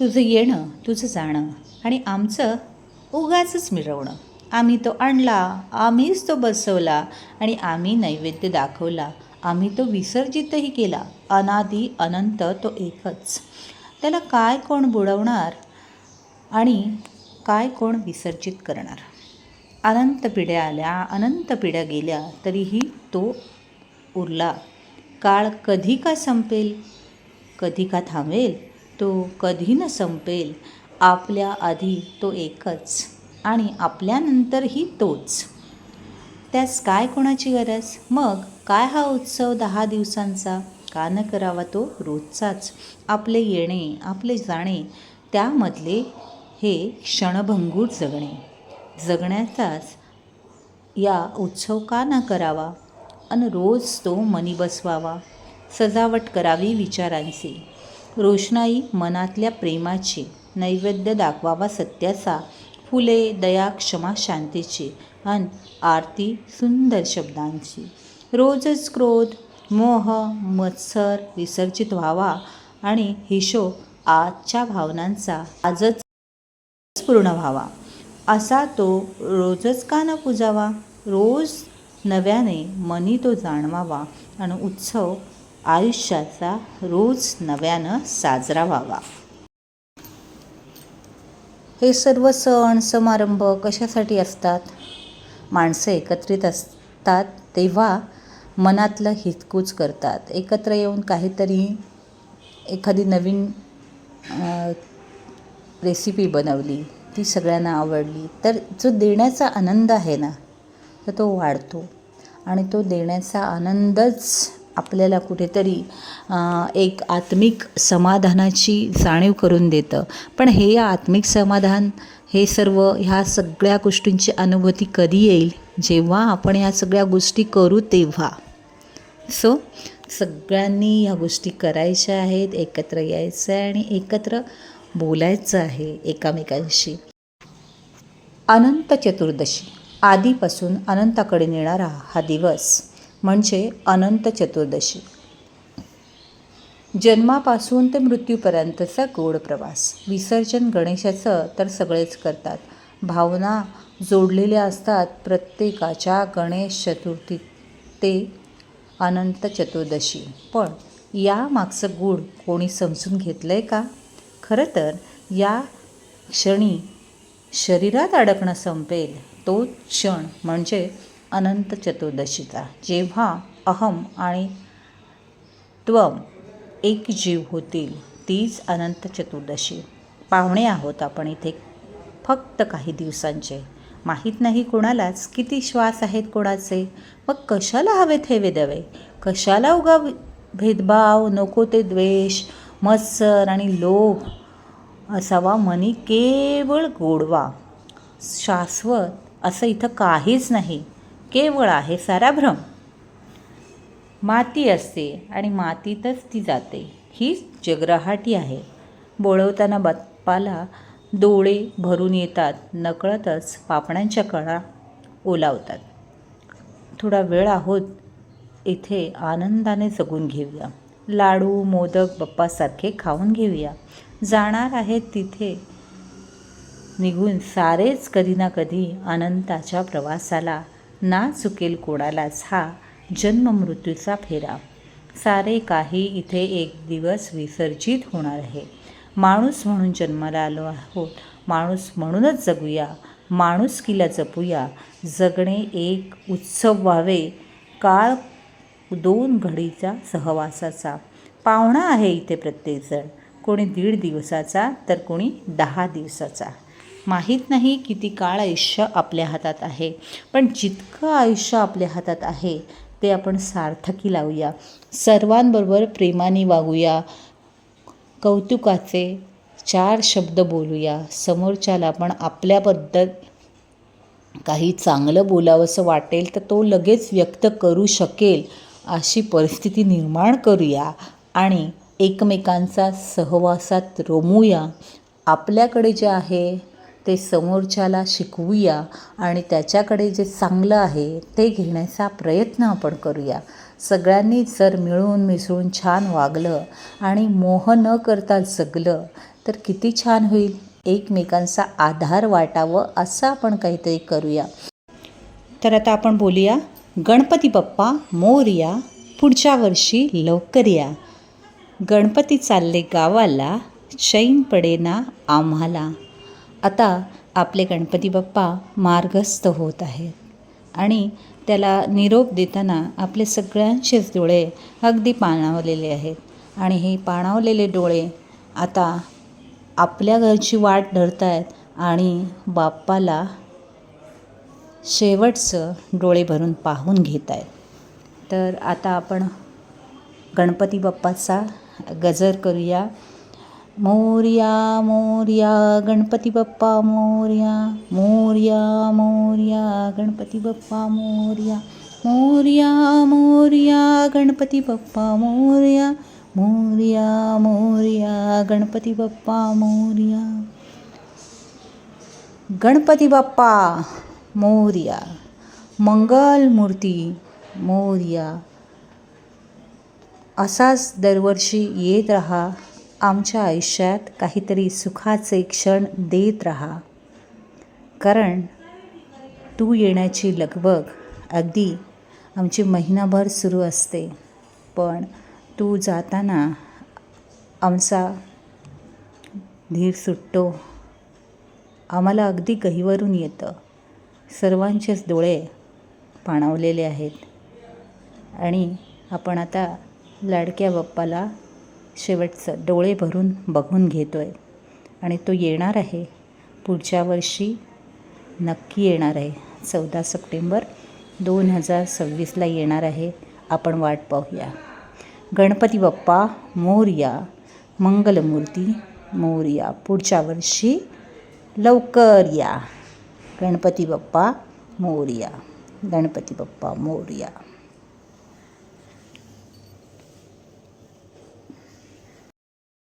तुझं येणं तुझं जाणं आणि आमचं उगाचंच मिरवणं. आम्ही तो आणला आम्हीच तो बसवला आणि आम्ही नैवेद्य दाखवला. आम्ही तो विसर्जितही केला. अनादी अनंत तो एकच. त्याला काय कोण बुडवणार आणि काय कोण विसर्जित करणार? अनंत पिढ्या आल्या अनंत पिढ्या गेल्या तरीही तो उरला. काळ कधी का संपेल? कधी का थांबेल? तो कधी न संपेल. आपल्या आधी तो एकच आणि आपल्यानंतरही तोच. त्यास काय कोणाची गरज? मग काय हा उत्सव दहा दिवसांचा? का न करावा तो रोजचाच? आपले येणे आपले जाणे त्यामधले हे क्षणभंगूर जगणे. जगण्याचाच या उत्सव का ना करावा? अन रोज तो मनी बसवावा. सजावट करावी विचारांची. रोषणाई मनातल्या प्रेमाची नैवेद्य दाखवावा सत्याचा फुले दया क्षमा शांतीची अन आरती सुंदर शब्दांची. रोजच क्रोध मोह मत्सर विसर्जित व्हावा आणि हिशोब आजच्या भावनांचा आजच पूर्ण व्हावा. असा तो रोजच का न पूजावा? रोज नव्याने मनी तो जाणवावा आणि उत्सव आयुष्याचा रोज नव्यानं साजरा व्हावा. हे सर्व सण समारंभ कशासाठी असतात? माणसं एकत्रित असतात तेव्हा मनातलं हितकूच करतात. एकत्र येऊन काहीतरी एखादी नवीन रेसिपी बनवली ती सगळ्यांना आवडली तर जो देण्याचा आनंद आहे ना तर तो वाढतो. आणि तो देण्याचा आनंदच आपल्याला कुठेतरी एक आत्मिक समाधानाची जाणीव करून देतं. पण हे आत्मिक समाधान हे सर्व ह्या सगळ्या गोष्टींची अनुभूती कधी येईल? जेव्हा आपण ह्या सगळ्या गोष्टी करू तेव्हा. सो सगळ्यांनी ह्या गोष्टी करायच्या आहेत एकत्र यायचं आहे आणि एकत्र बोलायचं आहे एकामेकांशी. अनंत चतुर्दशी आधीपासून अनंताकडे नेणारा हा दिवस. म्हणजे अनंत चतुर्दशी. जन्मापासून ते मृत्यूपर्यंतचा गोड प्रवास. विसर्जन गणेशाचं तर सगळेच करतात. भावना जोडलेल्या असतात प्रत्येकाच्या गणेश चतुर्थी ते अनंत चतुर्दशी. पण या मागचं गूढ कोणी समजून घेतलं आहे का? खरं तर या क्षणी शरीरात अडकणं संपेल. तो क्षण म्हणजे अनंत चतुर्दशीचा. जेव्हा अहम आणि त्वम एक जीव होतील तीच अनंत चतुर्दशी. पाहुणे आहोत आपण इथे फक्त काही दिवसांचे. माहीत नाही कोणालाच किती श्वास आहेत कोणाचे. मग कशाला हवेत हे वेदवे कशाला उगा भेदभाव नको ते द्वेष मत्सर आणि लोभ असावा मनी केवळ गोडवा? शाश्वत असं इथं काहीच नाही. केवळ आहे सारा भ्रम. माती असते आणि मातीतच ती जाते. ही जगराहाटी आहे. बोळवताना बाप्पाला डोळे भरून येतात नकळतच पापण्यांच्या कळा ओलावतात. थोडा वेळ आहोत इथे आनंदाने जगून घेऊया. लाडू मोदक बाप्पासारखे खाऊन घेऊया. जाणार आहेत तिथे. निघून सारेच कधी ना कधी अनंताच्या प्रवासाला ना चुकेल कोणालाच हा जन्म मृत्यूचा फेरा. सारे काही इथे एक दिवस विसर्जित होणार आहे. माणूस म्हणून जन्माला आलो आहोत. माणूस म्हणूनच जगूया. माणुसकीला जपूया. जगणे एक उत्सव व्हावे. काळ दोन घडीचा सहवासाचा. पाहुणा आहे इथे प्रत्येकजण. कोणी दीड दिवसाचा तर कोणी दहा दिवसाचा. माहीत नाही किती काळ आयुष्य आपल्या हातात आहे. पण जितकं आयुष्य आपल्या हातात आहे ते आपण सार्थकी लावूया. सर्वांबरोबर प्रेमाने वागूया. कौतुकाचे चार शब्द बोलूया. समोरच्याला पण आपल्याबद्दल काही चांगलं बोलावंसं वाटेल तर तो लगेच व्यक्त करू शकेल अशी परिस्थिती निर्माण करूया आणि एकमेकांचा सहवासात रोमूया. आपल्याकडे जे आहे ते समोरच्याला शिकवूया आणि त्याच्याकडे जे चांगलं आहे ते घेण्याचा प्रयत्न आपण करूया. सगळ्यांनी जर मिळून मिसळून छान वागलं आणि मोह न करता जगलं तर किती छान होईल. एकमेकांचा आधार वाटावं असं आपण काहीतरी करूया. तर आता आपण बोलूया गणपती बाप्पा मोरया पुढच्या वर्षी लवकर या. गणपती चालले गावाला चैन पडेना आम्हाला. आता आपले गणपती बाप्पा मार्गस्थ होत आहेत. आणि त्याला निरोप देताना आपले सगळ्यांचेच डोळे अगदी पाणावलेले आहेत. आणि हे पाणावलेले डोळे आता आपल्या घरची वाट धरत आहेत आणि बाप्पाला शेवटचं डोळे भरून पाहून घेत आहेत तर आता आपण गणपती बाप्पाचा गजर करूया. मोर्या मोर्या गणपती बाप्पा मोर्या मोर्या मोर्या गणपती बाप्पा मोर्या मोर्या मोर्या गणपती बाप्पा मोर्या मोर्या मोर्या गणपती बाप्पा मोर्या गणपती बाप्पा मोर्या मंगलमूर्ती मोर्या. असाच दरवर्षी येत रहा आमच्या आयुष्यात काहीतरी सुखाचे क्षण देत राहा. कारण तू येण्याची लगबग अगदी आमची महिनाभर सुरू असते. पण तू जाताना आमचा धीर सुटतो. आम्हाला अगदी गहीवरून येतं. सर्वांचेच डोळे पाणावलेले आहेत. आणि आपण आता लाडक्या बाप्पाला शेवटचं डोळे भरून बघून घेतो आहे आणि तो येणार आहे. पुढच्या वर्षी नक्की येणार आहे. चौदा सप्टेंबर दोन हजार सव्वीसला येणार आहे. आपण वाट पाहूया. गणपती बाप्पा मोर्या मंगलमूर्ती मोर्या. पुढच्या वर्षी लवकर या. गणपती बाप्पा मोर्या. गणपती बाप्पा मोर्या.